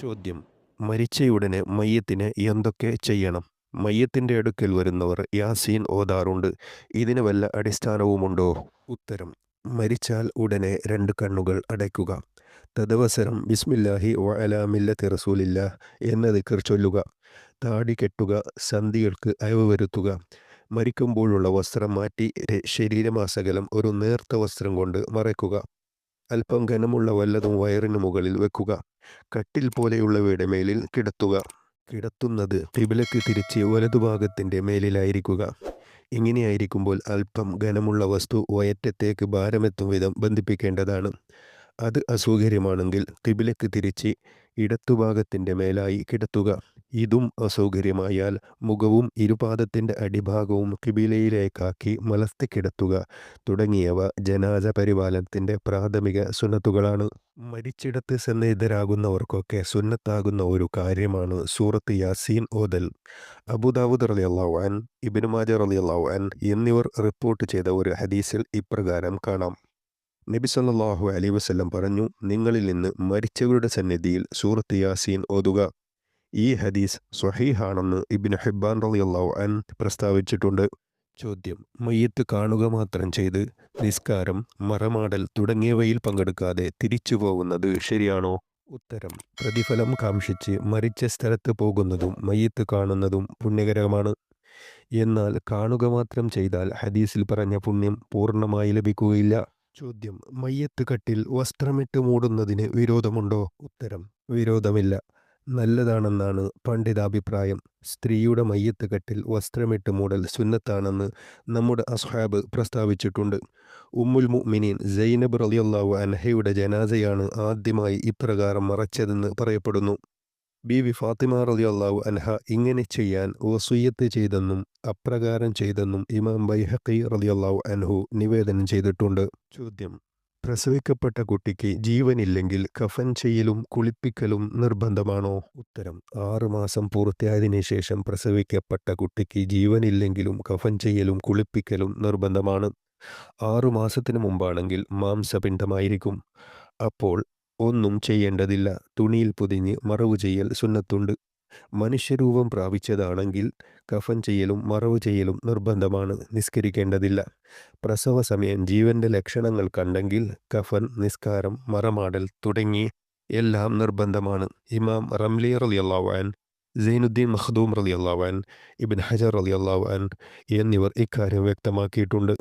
ചോദ്യം. മരിച്ചയുടനെ മയ്യത്തിന് എന്തൊക്കെ ചെയ്യണം? മയ്യത്തിന്റെ അടുക്കൽ വരുന്നവർ യാസീൻ ഓതാറുണ്ട്. ഇതിന് വല്ല അടിസ്ഥാനവുമുണ്ടോ? ഉത്തരം. മരിച്ചാൽ ഉടനെ രണ്ട് കണ്ണുകൾ അടയ്ക്കുക. തദവസരം ബിസ്മില്ലാഹി വ അലാ മില്ലത്തി റസൂലില്ല എന്ന ദിക്കർ ചൊല്ലുക. താടി കെട്ടുക സന്ധികൾക്ക് അയവ് വരുത്തുക. മരിക്കുമ്പോഴുള്ള വസ്ത്രം മാറ്റി ശരീരമാസകലം ഒരു നേർത്ത വസ്ത്രം കൊണ്ട് മറയ്ക്കുക. അല്പം ഘനമുള്ള വല്ലതും വയറിന് മുകളിൽ വെക്കുക. കട്ടിൽ പോലെയുള്ളവയുടെ മേലിൽ കിടത്തുക. കിടത്തുന്നത് കിബിലക്ക് തിരിച്ച് വലതുഭാഗത്തിന്റെ മേലിലായിരിക്കുക. ഇങ്ങനെയായിരിക്കുമ്പോൾ അല്പം ഘനമുള്ള വസ്തു വയറ്റത്തേക്ക് ഭാരമെത്തും വിധം ബന്ധിപ്പിക്കേണ്ടതാണ്. അത് അസൗകര്യമാണെങ്കിൽ കിബിലക്ക് തിരിച്ച് ഇടത്തുഭാഗത്തിന്റെ മേലായി കിടത്തുക. ഇതും അസൗകര്യമായാൽ മുഖവും ഇരുപാദത്തിന്റെ അടിഭാഗവും കിബിലയിലേക്കാക്കി മലർത്തി കിടത്തുക. തുടങ്ങിയവ ജനാജ പരിപാലനത്തിന്റെ പ്രാഥമിക സുന്നത്തുകളാണ്. മരിച്ചിടത്ത് സന്നിഹിതരാകുന്നവർക്കൊക്കെ സുന്നത്താകുന്ന ഒരു കാര്യമാണ് സൂറത്ത് യാസീൻ ഓതൽ. അബുദാവുദ് റലി അള്ളാൻ ഇബിന് മാജർ അലി അള്ളാഹുൻ എന്നിവർ റിപ്പോർട്ട് ചെയ്ത ഒരു ഹദീസിൽ ഇപ്രകാരം കാണാം. നബി സല്ലാഹു അലൈഹി വസല്ലം പറഞ്ഞു നിങ്ങളിൽ നിന്ന് മരിച്ചവരുടെ സന്നിധിയിൽ സൂറത്ത് യാസീൻ ഓതുക. ഈ ഹദീസ് സ്വഹീഹാണെന്ന് ഇബിൻ ഹിബാൻ റളിയല്ലാഹു അൻ പ്രസ്താവിച്ചിട്ടുണ്ട്. ചോദ്യം മയ്യത്ത് കാണുക മാത്രം ചെയ്ത് നിസ്കാരം മറമാടൽ തുടങ്ങിയവയിൽ പങ്കെടുക്കാതെ തിരിച്ചു പോകുന്നത് ശരിയാണോ? ഉത്തരം പ്രതിഫലം കാംക്ഷിച്ച് മരിച്ച സ്ഥലത്ത് പോകുന്നതും മയ്യത്ത് കാണുന്നതും പുണ്യകരമാണ്. എന്നാൽ കാണുക മാത്രം ചെയ്താൽ ഹദീസിൽ പറഞ്ഞ പുണ്യം പൂർണമായി ലഭിക്കുകയില്ല. ചോദ്യം മയ്യത്ത് കട്ടിൽ വസ്ത്രമിട്ട് മൂടുന്നതിന് വിരോധമുണ്ടോ? ഉത്തരം വിരോധമില്ല. നല്ലതാണെന്നാണ് പണ്ഡിതാഭിപ്രായം. സ്ത്രീയുടെ മയ്യത്ത് കെട്ടിൽ വസ്ത്രമിട്ട് മൂടൽ സുന്നത്താണെന്ന് നമ്മുടെ അസ്ഹാബ് പ്രസ്താവിച്ചിട്ടുണ്ട്. ഉമ്മുൽ മുഅ്മിനീൻ സൈനബ് റളിയല്ലാഹു അൻഹയുടെ ജനാസയാണ് ആദ്യമായി ഇപ്രകാരം മറച്ചതെന്ന് പറയപ്പെടുന്നു. ബീവി ഫാത്തിമ റളിയല്ലാഹു അൻഹ ഇങ്ങനെ ചെയ്യാൻ വസുയ്യത്ത് ചെയ്തെന്നും അപ്രകാരം ചെയ്തെന്നും ഇമാം ബൈഹഖി റളിയല്ലാഹു അൻഹു നിവേദനം ചെയ്തിട്ടുണ്ട്. ചോദ്യം. പ്രസവിക്കപ്പെട്ട കുട്ടിക്ക് ജീവനില്ലെങ്കിൽ കഫൻ ചെയ്യലും കുളിപ്പിക്കലും നിർബന്ധമാണോ? ഉത്തരം ആറുമാസം പൂർത്തിയായതിനു ശേഷം പ്രസവിക്കപ്പെട്ട കുട്ടിക്ക് ജീവനില്ലെങ്കിലും കഫൻ ചെയ്യലും കുളിപ്പിക്കലും നിർബന്ധമാണ്. ആറുമാസത്തിനു മുമ്പാണെങ്കിൽ മാംസപിണ്ഡമായിരിക്കും. അപ്പോൾ ഒന്നും ചെയ്യേണ്ടതില്ല. തുണിയിൽ പൊതിഞ്ഞ് മറവു ചെയ്യൽ സുന്നത്തുണ്ട്. മനുഷ്യരൂപം പ്രാപിച്ചതാണെങ്കിൽ കഫൻ ചെയ്യലും മറവ് ചെയ്യലും നിർബന്ധമാണ് നിസ്കരിക്കേണ്ടതില്ല. പ്രസവ സമയം ജീവന്റെ ലക്ഷണങ്ങൾ കണ്ടെങ്കിൽ കഫൻ നിസ്കാരം മറമാടൽ തുടങ്ങി എല്ലാം നിർബന്ധമാണ്. ഇമാം റംലി റലിയല്ലാവാൻ സൈനുദ്ദീൻ റലി റലിയല്ലാവാൻ ഇബിൻ ഹജർ റലിയല്ലാവാൻ എന്നിവർ ഇക്കാര്യം വ്യക്തമാക്കിയിട്ടുണ്ട്.